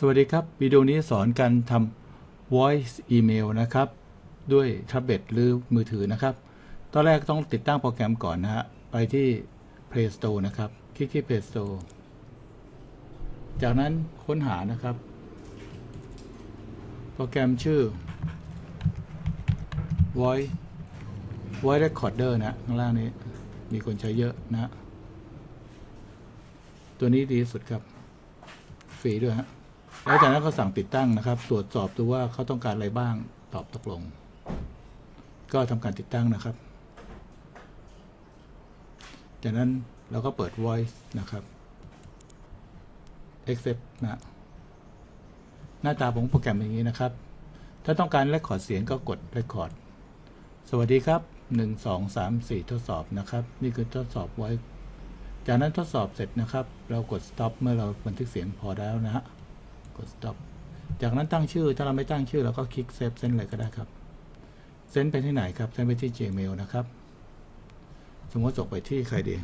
สวัสดีครับ วิดีโอนี้สอนการทำ voice email นะครับ ด้วยแท็บเล็ตหรือมือถือนะครับ ตอนแรกต้องติดตั้งโปรแกรมก่อนนะฮะ ไปที่ Play Store นะครับ คลิกที่ Play Store จากนั้นค้นหานะครับ โปรแกรมชื่อ voice voice recorder นะ ข้างล่างนี้มีคนใช้เยอะนะ ตัวนี้ดีสุดครับ ฟรีด้วยฮะ แล้วจากนั้นก็สั่งติดตั้งนะครับ ตรวจสอบดูว่าเขาต้องการอะไรบ้างตอบตกลง ก็ทำการติดตั้งนะครับ จากนั้นเราก็เปิด voice นะครับ accept นะหน้าตาของโปรแกรมอย่างนี้นะครับ ถ้าต้องการ record เสียงก็กด record สวัสดีครับ1 2 3 4ทดสอบนะครับ นี่คือทดสอบ voice จากนั้นทดสอบเสร็จนะครับ เรากด stop เมื่อเราบันทึกเสียงพอแล้วนะฮะ กด stop จากนั้นตั้งชื่อ ถ้าเราไม่ตั้งชื่อเราก็คลิก save send เลยก็ได้ครับ เซนไปที่ไหนครับ เซนไปที่ Gmail นะครับ สมมติส่งไปที่ใครดี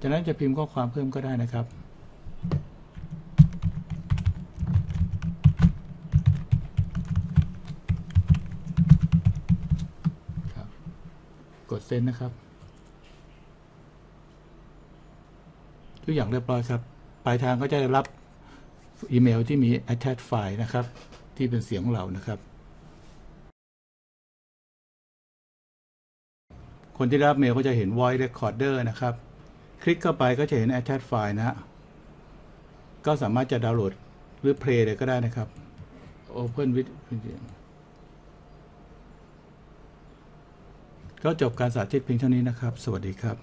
จากนั้นจะพิมพ์ข้อความเพิ่มก็ได้นะครับ กดเซ็นนะครับ ทุกอย่างเรียบร้อยครับ ปลายทางก็จะได้รับอีเมลที่มี attach file นะครับ ที่เป็นเสียงของเรานะครับ คนที่รับเมลก็จะเห็น voice recorder นะครับ คลิกเข้าไปก็จะเห็น attach file นะฮะก็สามารถจะดาวน์โหลดหรือ play เลยก็ได้นะครับ open with ก็จบการสาธิตเพียงเท่านี้นะครับ สวัสดีครับ